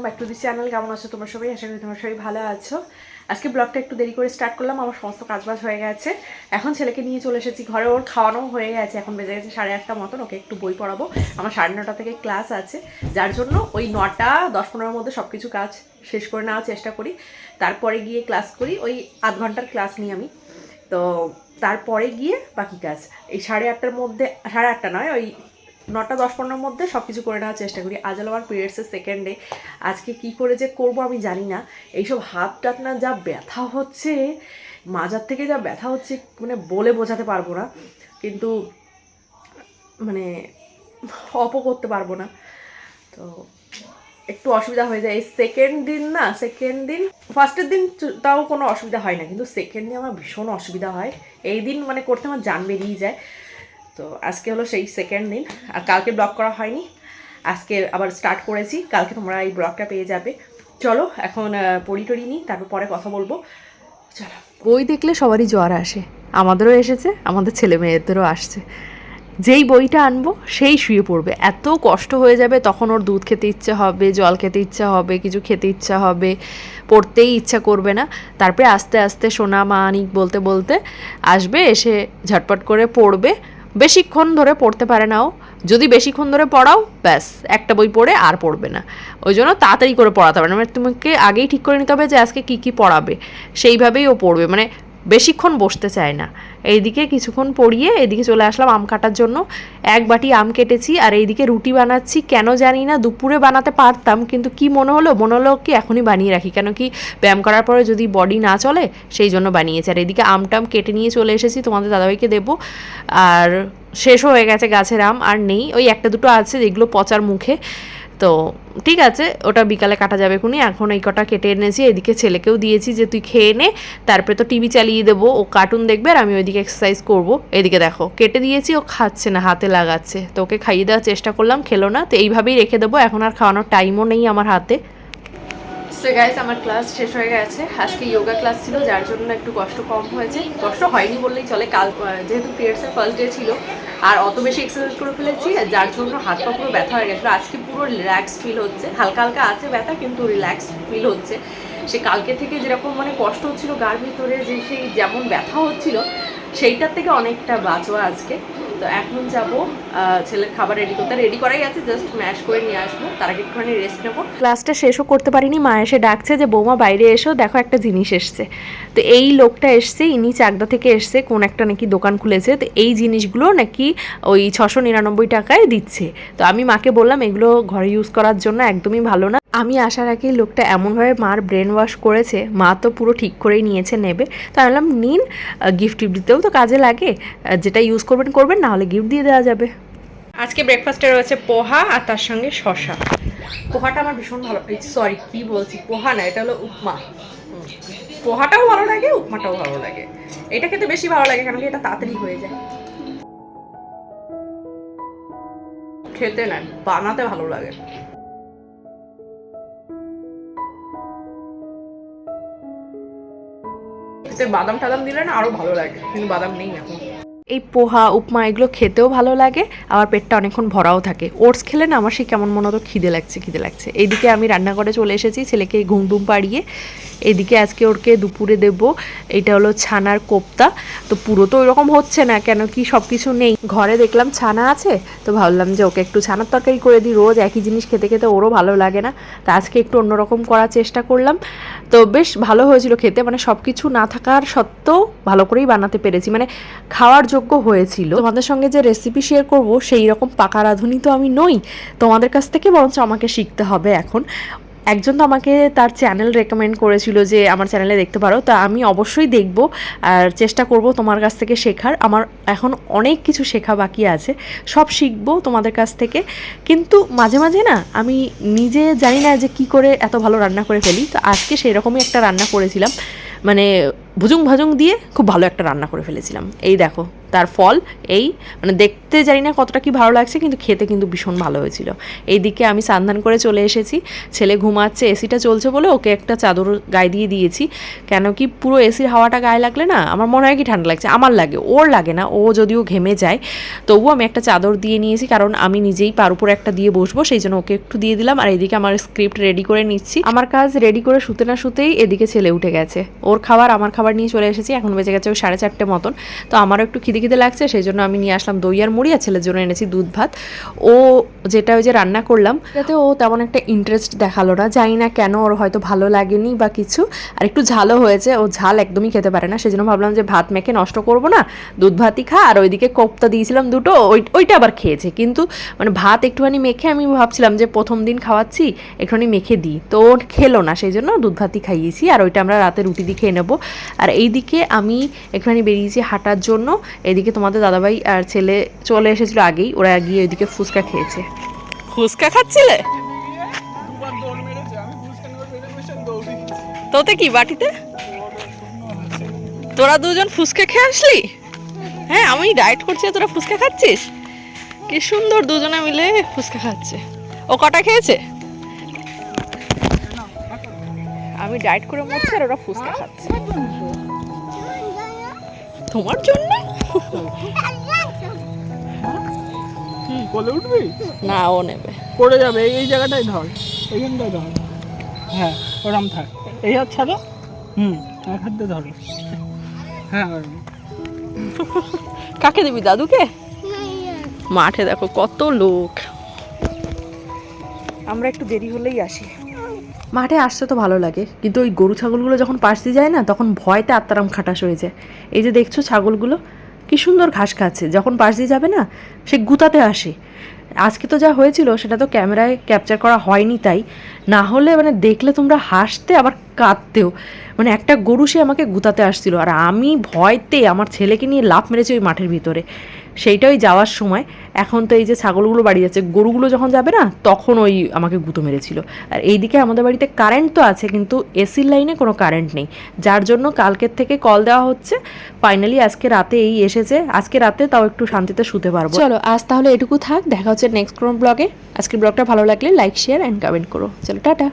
Welcome back to the channel. কেমন আছো তোমরা সবাই? আশা করি তোমরা সবাই ভালো আছো। আজকে ব্লগটা একটু দেরি করে স্টার্ট করলাম, আমার সমস্ত কাজবাজ হয়ে গেছে। এখন ছেলেকে নিয়ে চলে এসেছি ঘরে, ওর খাওয়ানো হয়ে গেছে। এখন বেজে গেছে সাড়ে আটটা মতন, ওকে একটু বই পড়াবো। আমার সাড়ে নটা থেকে ক্লাস আছে, যার জন্য ওই নটা, দশ পনেরোর মধ্যে সব কিছু কাজ শেষ করে নেওয়ার চেষ্টা করি। তারপরে গিয়ে ক্লাস করি, ওই আধ ঘণ্টার ক্লাস নিই আমি। তো তারপরে গিয়ে বাকি কাজ। এই সাড়ে আটটার মধ্যে, সাড়ে আটটা নয়, ওই নটা দশ পনেরোর মধ্যে সব কিছু করে নেওয়ার চেষ্টা করি। আজ আমার পিরিয়ডসের সেকেন্ড ডে আজকে কি করে যে করব আমি জানি না। এইসব হাত টাত না যা ব্যথা হচ্ছে, মাজার থেকে যা ব্যথা হচ্ছে মানে বলে বোঝাতে পারব না। কিন্তু মানে অপ করতে পারব না। তো একটু অসুবিধা হয়ে যায়। এই সেকেন্ড দিন না সেকেন্ড দিন ফার্স্টের দিন তাও কোনো অসুবিধা হয় না। কিন্তু সেকেন্ড দিন আমার ভীষণ অসুবিধা হয়। এই দিন মানে করতে আমার জান বেরিয়ে যায়। তো আজকে হলো সেই সেকেন্ড দিন, আর কালকে ব্লগ করা হয়নি। আজকে আবার স্টার্ট করেছি, কালকে তোমরা এই ব্লগটা পেয়ে যাবে। চলো, এখন পড়ি টড়ি নিই, তারপর পরে কথা বলব। চলো। বই দেখলে সবারই জ্বর আসে। আমাদেরও এসেছে, আমাদের ছেলে মেয়েদেরও আসছে। যেই বইটা আনব, সেই শুয়ে পড়বে। এত কষ্ট হয়ে যাবে, তখন ওর দুধ খেতে ইচ্ছা হবে, জল খেতে ইচ্ছা হবে, কিছু খেতে ইচ্ছা হবে, পড়তেই ইচ্ছা করবে না। তারপরে আস্তে আস্তে সোনা মা আনিক বলতে বলতে আসবে, এসে ঝটপট করে পড়বে। বেশিক্ষণ ধরে পড়তে পারে নাও যদি বেশিক্ষণ ধরে পড়াও, ব্যাস, একটা বই পড়ে আর পড়বে না। ওই জন্য তাড়াতাড়ি করে পড়াতে হবে। না মানে তোমাকে আগেই ঠিক করে নিতে হবে যে আজকে কী কী পড়াবে। সেইভাবেই ও পড়বে। মানে বেশিক্ষণ বসতে চায় না। এইদিকে কিছুক্ষণ পড়িয়ে এদিকে চলে আসলাম আম কাটার জন্য। এক বাটি আম কেটেছি আর এইদিকে রুটি বানাচ্ছি। কেন জানি না, দুপুরে বানাতে পারতাম, কিন্তু কি মনে হলো? মনে হলো কি এখনই বানিয়ে রাখি। কেন কি ব্যায়াম করার পরে যদি বডি না চলে, সেই জন্য বানিয়েছি। আর এদিকে আমটাম কেটে নিয়ে চলে এসেছি, তোমাদের দাদাভাইকে দেবো। আর শেষ হয়ে গেছে গাছের আম, আর নেই। ওই একটা দুটো আছে, যেগুলো পচার মুখে। তো ঠিক আছে, ওটা বিকালে কাটা যাবে খুনি। এখন এই কটা কেটে এনেছি, এদিকে ছেলেকেও দিয়েছি যে তুই খেয়ে নে, তারপরে তো টিভি চালিয়ে দেবো, ও কার্টুন দেখবে আর আমি ওইদিকে এক্সারসাইজ করব। এদিকে দেখো, কেটে দিয়েছি, ও খাচ্ছে না, হাতে লাগাচ্ছে। তো ওকে খাইয়ে দেওয়ার চেষ্টা করলাম, খেলো না, তো এইভাবেই রেখে দেবো, এখন আর খাওয়ানোর টাইমও নেই আমার হাতে। সো গাইস আমার ক্লাস শেষ হয়ে গেছে। আজকে যোগা ক্লাস ছিল, যার জন্য একটু কষ্ট কম হয়েছে। কষ্ট হয়নি বললেই চলে, কাল যেহেতু পিরিয়ডসের ফার্স্ট ডে ছিল। আর অত বেশি এক্সারসাইজ করে ফেলেছি যার জন্য হাত পা পুরো ব্যথা হয়ে গেছিল। আজকে পুরো রিল্যাক্স ফিল হচ্ছে। হালকা হালকা আছে ব্যথা, কিন্তু রিল্যাক্স ফিল হচ্ছে। সে কালকে থেকে যেরকম মানে কষ্ট হচ্ছিল, গার ভিতরে যে সেই যেমন ব্যথা হচ্ছিল, সেইটার থেকে অনেকটা বাঁচোয়া আজকে। তো এখন যাব ছেলের খাবার রেডি করতে। রেডি করাই আছে জাস্ট ম্যাশ করে নিয়ে আসব। তার আগে একটুখানি রেস্ট নেব। ক্লাসটা শেষও করতে পারিনি, মা এসে ডাকছে যে, বৌমা, বাইরে এসো, দেখো একটা জিনিস এসছে। তো এই লোকটা এসছে, ইনি চাকদা থেকে এসছে, কোন একটা নাকি দোকান খুলেছে। তো এই জিনিসগুলো নাকি ওই ছশো নিরানব্বই টাকায় দিচ্ছে। তো আমি মাকে বললাম, এগুলো ঘরে ইউজ করার জন্য একদমই ভালো না। আমি আসার আগে লোকটা এমনভাবে মার ব্রেন ওয়াশ করেছে মা তো পুরো ঠিক করেই নিয়েছে নেবে। তো আমি বললাম নিন গিফট টিফট দিতেও তো কাজে লাগে যেটা ইউজ করবেন করবেন না হলে গিফট দিয়ে দেওয়া যাবে। আজকে ব্রেকফাস্টে রয়েছে পোহা আর তার সঙ্গে শশা পোহাটা আমার ভীষণ ভালো সরি কি বলছি? পোহা না এটা হলো উপমা। পোহাটাও ভালো লাগে উপমাটাও ভালো লাগে। এটা খেতে বেশি ভালো লাগে কারণ কি এটা তাড়াতাড়ি হয়ে যায়। খেতে না বানাতে ভালো লাগে। এতে বাদাম টাদাম দিলে না আরও ভালো লাগে, কিন্তু বাদাম নেই এখন। এই পোহা, উপমা এগুলো খেতেও ভালো লাগে, আবার পেটটা অনেকক্ষণ ভরাও থাকে। ওটস খেলে না আমার সেই কেমন মনে হতো খিদে লাগছে খিদে লাগছে। এইদিকে আমি রান্নাঘরে চলে এসেছি, ছেলেকে ঘুম টুম পাড়িয়ে এদিকে আজকে ওরকে দুপুরে দেবো। এটা হলো ছানার কোপ্তা। তো পুরো তো ওইরকম হচ্ছে না, কেন কি সব কিছু নেই। ঘরে দেখলাম ছানা আছে, তো ভাবলাম যে ওকে একটু ছানার তরকারি করে দিই। রোজ একই জিনিস খেতে খেতে ওরও ভালো লাগে না। তা আজকে একটু অন্যরকম করার চেষ্টা করলাম। তো বেশ ভালো হয়েছিল খেতে। মানে সব কিছু না থাকার সত্ত্বেও ভালো করেই বানাতে পেরেছি। মানে খাওয়ার যোগ্য হয়েছিল। তোমাদের সঙ্গে যে রেসিপি শেয়ার করব, সেই রকম পাকা রাঁধুনি তো আমি নই। তোমাদের কাছ থেকে বরঞ্চ আমাকে শিখতে হবে এখন। একজন তো আমাকে তার চ্যানেল রেকমেন্ড করেছিল যে, আমার চ্যানেলে দেখতে পারো। তা আমি অবশ্যই দেখব আর চেষ্টা করব তোমার কাছ থেকে শেখার। আমার এখন অনেক কিছু শেখা বাকি আছে, সব শিখব তোমাদের কাছ থেকে। কিন্তু মাঝে মাঝে না, আমি নিজে জানি না যে কি করে এত ভালো রান্না করে ফেলি। তো আজকে সেই রকমই একটা রান্না করেছিলাম। মানে ভুজুং ভাজুং দিয়ে খুব ভালো একটা রান্না করে ফেলেছিলাম। এই দেখো। তার ফল, এই মানে দেখতে জানি না কতটা কি ভালো লাগছে, কিন্তু খেতে কিন্তু ভীষণ ভালো হয়েছিল। এইদিকে আমি সান্ধান করে চলে এসেছি, ছেলে ঘুমাচ্ছে, এসিটা চলছে বলে ওকে একটা চাদর গায়ে দিয়ে দিয়েছি। কেন কি পুরো এসির হাওয়াটা গায়ে লাগলে না, আমার মনে হয় কি ঠান্ডা লাগছে, আমার লাগে, ওর লাগে না, ও যদিও ঘেমে যায়, তবুও আমি একটা চাদর দিয়ে নিয়েছি, কারণ আমি নিজেই পার উপরে একটা দিয়ে বসবো, সেই জন্য ওকে একটু দিয়ে দিলাম, আর এদিকে আমার স্ক্রিপ্ট রেডি করে নিচ্ছি। আমার কাজ রেডি করে শুতে না শুতেই এদিকে ছেলে উঠে গেছে। ওর খাবার, আমার খাবার নিয়ে চলে এসেছি, এখন বেজে গেছে ওই সাড়ে চারটে মতন, তো আমারও একটু খিদে খিদে লাগছে, সেই জন্য আমি নিয়ে আসলাম দই আর মুড়ি আর ছেলের জন্য এনেছি দুধ ভাত। ও যেটা ওই যে রান্না করলাম যাতে ও তেমন একটা ইন্টারেস্ট দেখাল না। জানি না কেন ওর হয়তো ভালো লাগেনি বা কিছু, আর একটু ঝালও হয়েছে। ও ঝাল একদমই খেতে পারে না, সেই জন্য ভাবলাম যে ভাত মেখে নষ্ট করব না, দুধ ভাতই খা। আর ওইদিকে কোপ্তা দিয়েছিলাম দুটো, ওই ওইটা আবার খেয়েছে। কিন্তু মানে ভাত একটুখানি মেখে আমি ভাবছিলাম যে প্রথম দিন খাওয়াচ্ছি, একটুখানি মেখে দিই। তো ও খেলো না, সেই জন্য দুধ ভাতই খাইয়েছি। আর ওইটা আমরা রাতে রুটি দিয়ে খেয়ে নেব। আর এইদিকে আমি একটুখানি বেরিয়েছি হাঁটার জন্য। এদিকে তোমাদের দাদাভাই আর ছেলে চলে এসেছিল আগেই, ওরা গিয়ে ওইদিকে ফুচকা খেয়েছে। ফুচকা খাচ্ছিলে? তোতে কি, বাটিতে? তোরা দুজন ফুচকা খেয়ে আসলি? হ্যাঁ আমি ডায়েট করছি তোরা ফুচকা খাচ্ছিস? কি সুন্দর দুজনে মিলে ফুচকা খাচ্ছে। ও কটা খেয়েছে? আমি ডায়েট করে মরছি আর ওরা ফুচকা খাচ্ছে। তোমার জন্য? কোলে উঠবি? না ও নেবে। পড়ে যাবে এই জায়গাটাই ধর। এইখানটায় ধর। হ্যাঁ ওরম থাক। এই হাত ছাড়ো। হুম এক হাত দিয়ে ধরো। হ্যাঁ কাকে দিবি দাদুকে? মাঠে দেখো কত লোক। আমরা একটু দেরি হলেই আসি। মাঠে আসতে তো ভালো লাগে, কিন্তু ওই গরু ছাগলগুলো যখন পাশ দিয়ে যায় না, তখন ভয়তে আত্মারাম খাটাস হয়ে যায়। এই যে দেখছ ছাগলগুলো, কি সুন্দর ঘাস খাচ্ছে, যখন পাশ দিয়ে যাবে না, সে গুতাতে আসে। আজকে তো যা হয়েছিল, সেটা তো ক্যামেরায় ক্যাপচার করা হয়নি তাই। না হলে মানে দেখলে তোমরা হাসতে, আবার কাঁদতেও। মানে একটা গরু সে আমাকে গুতাতে আসছিল, আর আমি ভয়তে আমার ছেলেকে নিয়ে লাফ মেরেছি ওই মাঠের ভিতরে। সেইটাই যাওয়ার সময়। এখন তো এই যে ছাগলগুলো বাড়ি যাচ্ছে, গরুগুলো যখন যাবে না, তখন ওই আমাকে গুঁতো মেরেছিল। আর এইদিকে আমাদের বাড়িতে কারেন্ট তো আছে, কিন্তু এসির লাইনে কোনো কারেন্ট নেই। যার জন্য কালকের থেকে কল দেওয়া হচ্ছে। ফাইনালি আজকে রাতে এই এসেছে। আজকে রাতে তাও একটু শান্তিতে শুতে পারব। চলো, আজ তাহলে এটুকু থাক। দেখা হচ্ছে নেক্সট কোনো ব্লগে আজকের ব্লগটা ভালো লাগলে লাইক শেয়ার অ্যান্ড কমেন্ট করো। চলো, টাটা।